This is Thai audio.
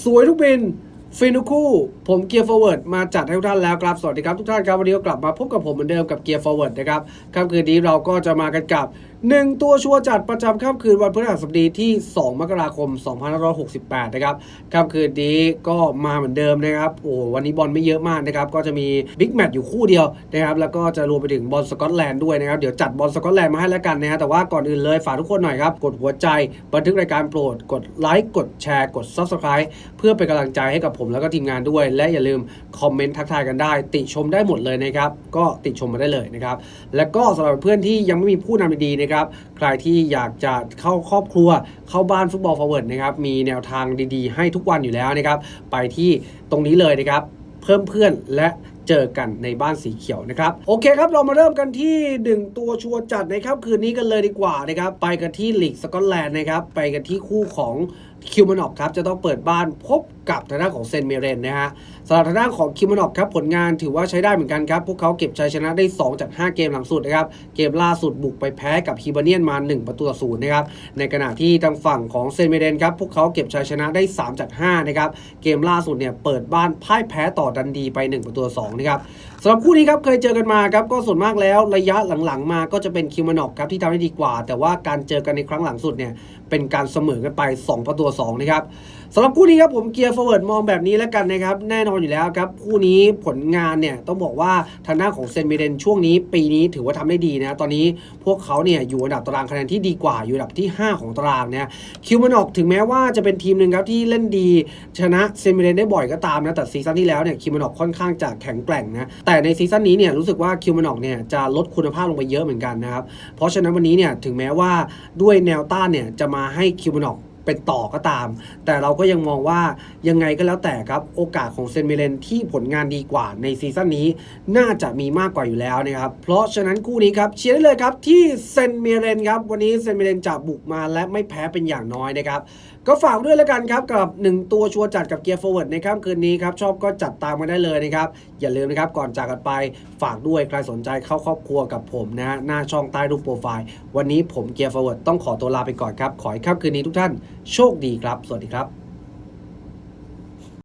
สวยทุกบินฟินุคู่ ผมเกียร์ฟอร์เวิร์ดมาจัดให้ทุกท่านแล้วครับ สวัสดีครับทุกท่านครับ วันนี้ก็กลับมาพบกับผมเหมือนเดิมกับเกียร์ฟอร์เวิร์ดนะครับค่ำคืนนี้เราก็จะมากันกับ 1 ตัวชัวร์จัดประจำค่ำคืนวันพฤหัสบดีที่ 2 มกราคม 2568 นะครับค่ำคืนนี้ก็มาเหมือนเดิมนะครับ โอ้วันนี้บอลไม่เยอะมากนะครับ ก็จะมีบิ๊กแมตช์อยู่คู่เดียวนะครับ แล้วก็จะรวมไปถึงบอลสกอตแลนด์ด้วยนะครับ เดี๋ยวจัดบอลสกอตแลนด์มาให้แล้วกันนะฮะ แต่ว่าก่อนอื่นเลยฝากทุกคนหน่อยครับ กดหัวใจ บันทึกรายการโปรด กดไลค์ กดแชร์ กด Subscribe เพื่อเป็นกำลังใจให้กับผมแล้วก็ทีมงานด้วย และอย่าลืมคอมเมนต์ทักทายกันได้ ติชมได้หมดเลยนะครับ ก็ติชมมาได้เลยนะครับ และก็สำหรับเพื่อนที่ยังไม่มีผู้นำดีๆนะครับใครที่อยากจะเข้าครอบครัว เข้าบ้านฟุตบอลฟอร์เวิร์ดนะครับ มีแนวทางดีๆ ให้ทุกวันอยู่แล้วนะครับ ไปที่ตรงนี้เลยนะครับ เพิ่มเพื่อนและเจอกันในบ้านสีเขียวนะครับ โอเคครับ เรามาเริ่มกันที่หนึ่งตัวชัวร์จัดในค่ำคืนนี้กันเลยดีกว่านะครับ ไปกันที่ลีกสกอตแลนด์นะครับ ไปกันที่คู่ของ คิวมานอกครับจะต้องเปิดบ้านพบกับทางด้านของเซนเมเรนนะฮะสำหรับทางด้านของคิวมานอกครับผลงานถือว่าใช้ได้เหมือนกันครับ พวกเขาเก็บชัยชนะได้ 2 จาก 5 เกมหลังสุดนะครับ เกมล่าสุดบุกไปแพ้กับฮิบาเนียนมา 1 ประตูต่อศูนย์นะครับ ในขณะที่ทางฝั่งของเซนเมเรนครับพวกเขาเก็บชัยชนะได้ 3 จาก 5 นะครับ เกมล่าสุดเนี่ยเปิดบ้านพ่ายแพ้ต่อดันดีไป 1 ประตูต่อสองนะครับสำหรับคู่นี้ครับเคยเจอกันมาครับก็ส่วนมากแล้วระยะหลังๆ มาก็จะเป็นคิวมานอกครับที่ทำได้ดีกว่า แต่ว่าการเจอกันในครั้งหลังสุดเนี่ยเป็นการเสมอกันไป 2 ประตูต่อสองนะครับสำหรับคู่นี้ครับผมเกียร์ฟอร์เวิร์ดมองแบบนี้แล้วกันนะครับ แน่นอนอยู่แล้วครับ คู่นี้ผลงานเนี่ยต้องบอกว่าทางด้านของเซนเมเดนช่วงนี้ ปีนี้ถือว่าทำได้ดีนะตอนนี้พวกเขาเนี่ยอยู่อันดับตารางคะแนนที่ดีกว่าอยู่อันดับที่ 5 ของตารางเนะคิวมานอกถึงแม้ว่าจะเป็นทีมหนึ่งครับที่เล่นดี ชนะเซนเมเดนได้บ่อยก็ตามนะแต่ซีซั่นที่แล้วเนี่ยคิวมานอกค่อนข้างจะแข็งแกร่งนะแต่ในซีซั่นนี้เนี่ยรู้สึกว่าคิวมานอกเนี่ยจะลดคุณภาพลงไปเยอะเหมือนกันนะครับเพราะฉะนั้นวันนี้เนี่ยถึงแม้ว่าด้วยแนวต้านเนี่ยจะมาให้คิวมานอก เป็นต่อก็ตาม แต่เราก็ยังมองว่ายังไงก็แล้วแต่ครับโอกาสของเซนเมเลนที่ผลงานดีกว่าในซีซั่นนี้ น่าจะมีมากกว่าอยู่แล้วนะครับ เพราะฉะนั้นคู่นี้ครับเชียร์ได้เลยครับที่เซนเมเลนครับวันนี้เซนเมเลนจะบุกมาและไม่แพ้เป็นอย่างน้อยนะครับก็ฝากด้วยแล้วกันครับกับ 1 ตัวชัวร์จัดกับเกียร์ Forward ในค่ำคืนนี้ครับชอบก็จัดตามมาได้เลยนะครับอย่าลืมนะครับก่อนจากกันไปฝากด้วยใครสนใจเข้าครอบครัวกับผมนะหน้าช่องใต้รูปโปรไฟล์วันนี้ผมเกียร์ Forward ต้องขอตัวลาไปก่อนครับขอให้ค่ำคืนนี้ทุกท่าน โชคดีครับ สวัสดีครับ